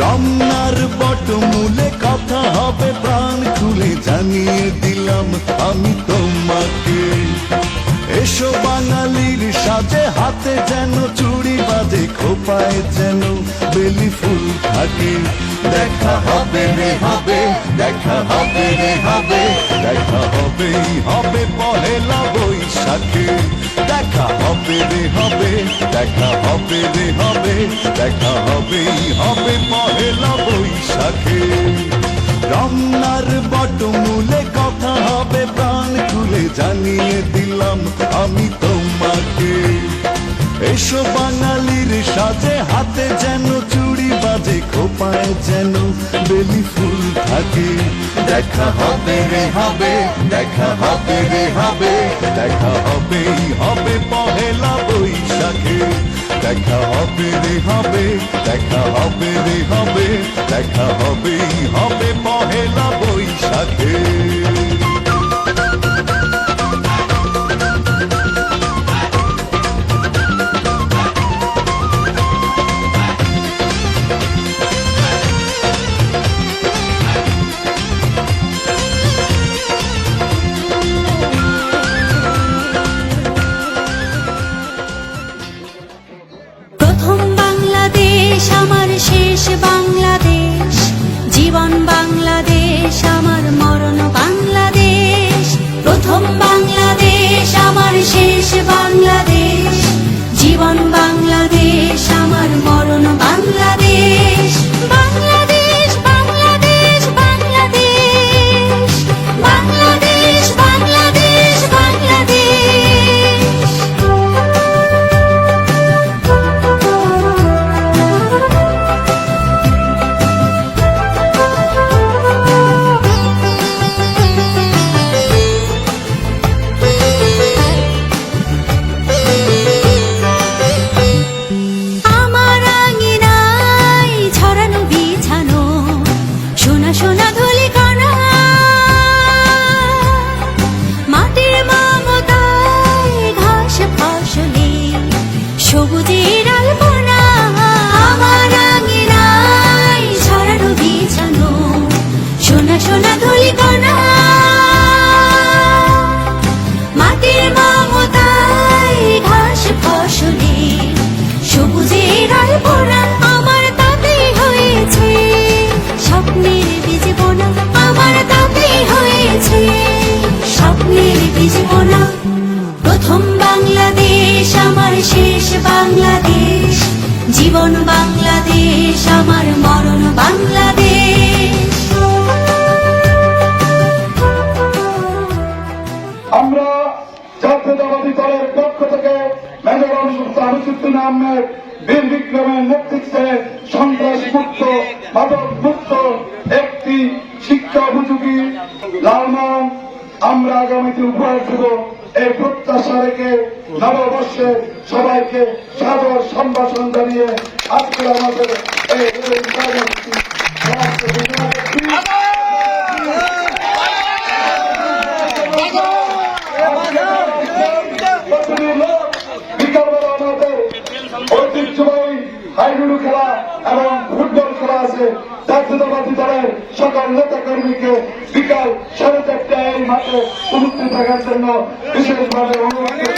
রমনার বটমূলে কথা হবে প্রাণ খুলে জানিয়ে দিলাম আমি তোমাকে। এসো বাঙালির সাজে, হাতে যেন চুড়ি বাজে খোপায় যেন বেলি ফুল থাকে। দেখা হবে রে হবে, দেখা হবে রে হবে, দেখা হবেই হবে পহেলা বৈশাখে। দেখা হবে রে হবে, দেখা হবে রে হবে, দেখা হবেই হবে পহেলা বৈশাখে। রমনার বটমূলে কথা হবে, প্রাণ খুলে জানিয়ে দিলাম আমি তোমাকে। এসো বাঙালির সাজে হাতে যেন চুড়ি বাজে খোপায় যেন বেলি ফুল থাকে। দেখা হবে রে হবে, দেখা হবে রে হবে, দেখা হবেই হবে পহেলা বৈশাখে। দেখা হবে রে হবে, দেখা হবে রে হবে, দেখা হবেই হবে পহেলা বৈশাখে। জীবন বাংলাদেশ, আমার মরণ বাংলাদেশ। আমরা জাতীয়তাবাদী দলের পক্ষ থেকে মেজর আহমেদ বীর বিক্রমের নেতৃত্বে সন্ত্রাস মুক্ত মাদক মুক্ত একটি শিক্ষা উপযোগী লালমান আমরা আগামীতে উপহার দেব। এই প্রত্যাশা নববর্ষে সবাইকে সাদর সম্ভাষণ জানিয়ে আজকে আমাদের এই হাইডুডু খেলা এবং ফুটবল খেলা আছে। জাতীয়তাবাদী দলের সকল নেতা কর্মীকে বিকাল সাড়ে চারটায় মাঠে উপস্থিত থাকার জন্য বিশেষভাবে অনুরোধ